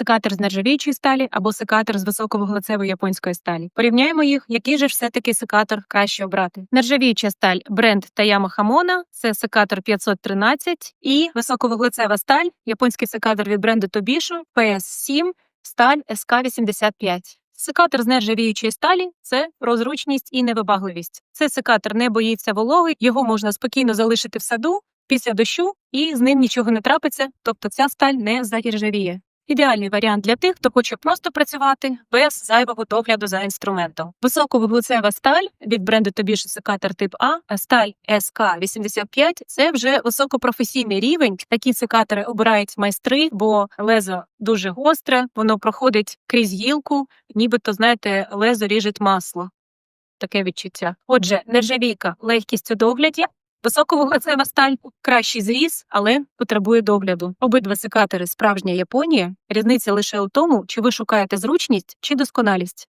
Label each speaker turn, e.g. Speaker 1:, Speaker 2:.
Speaker 1: секатор з нержавіючої сталі або секатор з високовуглецевої японської сталі. Порівняємо їх, який же ж все-таки секатор краще обрати. Нержавіюча сталь бренд Tayama Hamona – це секатор 513 і високовуглецева сталь, японський секатор від бренду Tobisho PS7, сталь SK85. Секатор з нержавіючої сталі це про зручність і невибагливість. Цей секатор не боїться вологи, його можна спокійно залишити в саду після дощу, і з ним нічого не трапиться, тобто ця сталь не заіржавіє. Ідеальний варіант для тих, хто хоче просто працювати без зайвого догляду за інструментом. Високовуглецева сталь від бренду Тобіше секатор тип А, а сталь СК85 – це вже високопрофесійний рівень. Такі секатори обирають майстри, бо лезо дуже гостре, воно проходить крізь гілку, нібито, знаєте, лезо ріжить масло. Таке відчуття. Отже, нержавійка, легкість у догляді, Високовуглецева сталь кращий зріз, але потребує догляду. Обидва секатори справжня Японія. Різниця лише у тому, чи ви шукаєте зручність чи досконалість.